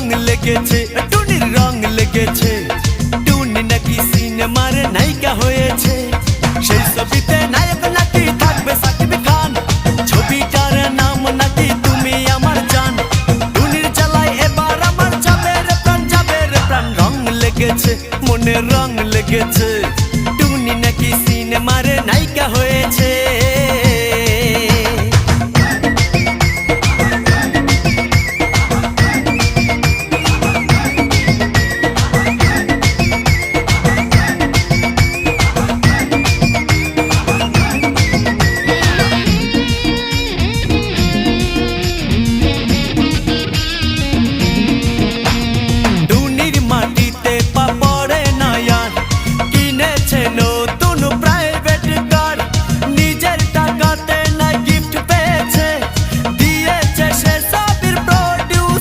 রং লেগেছে, টুনির রং লেগেছে। টুনি নাকি সিনেমার নায়িকা হয়েছে। সেই ছবিতে নায়ক নাকি থাকবে সাকিব খান। ছবিটার নাম নাকি তুমি আমার জান। টুনির চালায় এবার আমার যাবে প্রাণ প্রাণ রং লেগেছে মনে রং লেগেছে। টুনি নাকি সিনেমার নায়িকা হয়েছে।